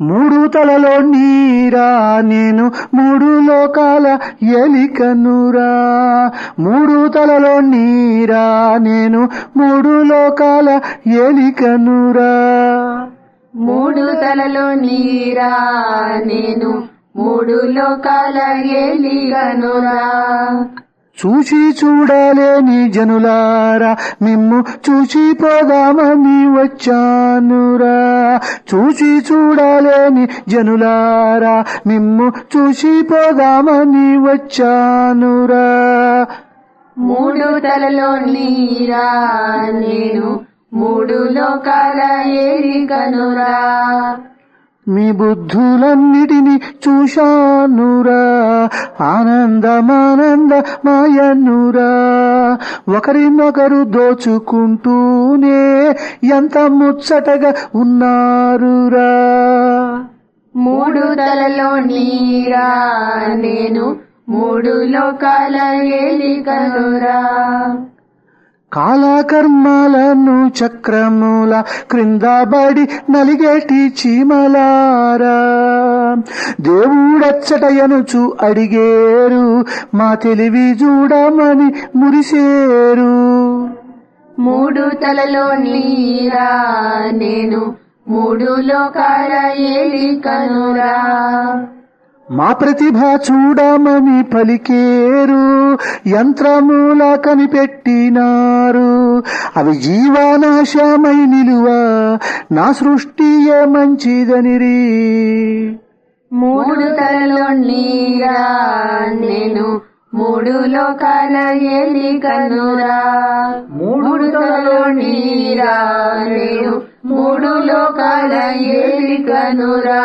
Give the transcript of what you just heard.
మూడు తలలో నీరా నేను మూడు లోకాల ఎలికనురా. మూడు తలలో నీరా నేను మూడు లోకాల ఎలికనురా. మూడు తలలో నీరా నేను మూడు లోకాల ఎలికనురా. చూసి చూడలేని జనులారా మిమ్ము చూసి పోదామని వచ్చానురా. చూసి చూడలేని జనులారా మిమ్ము చూసి పోదామని వచ్చానురా. మూడు తలలో నీరా నేను మూడు లోకాల ఏలిగనురా మీ బుద్ధులన్నిటిని చూశానురా. ఆనందమానంద మాయనురా ఒకరినొకరు దోచుకుంటూనే ఎంత ముచ్చటగా ఉన్నారురా. మూడు తలలో నీరా నేను మూడు లోకాల ఏలిగనురా కాలకర్మాలను చక్రముల క్రిందబడి నలిగేటి చీమలారా. దేవుడచ్చటయనుచు అడిగేరు మా తెలివి చూడమని మురిసేరు. మూడు తలలో నీరా నేను మూడు లోకాల ఏలికనురా. మా ప్రతిభ చూడమని పలికేరు యంత్రమూల కనిపెట్టినారు. అవి జీవనాశమై నిలువ నా సృష్టియే మంచిదనిరి. మూడు తలలో నీరా నేను మూడు లోకాల ఏలికనురా మూడు తలలో నీరా నేను మూడు లోకాల ఏలికనురా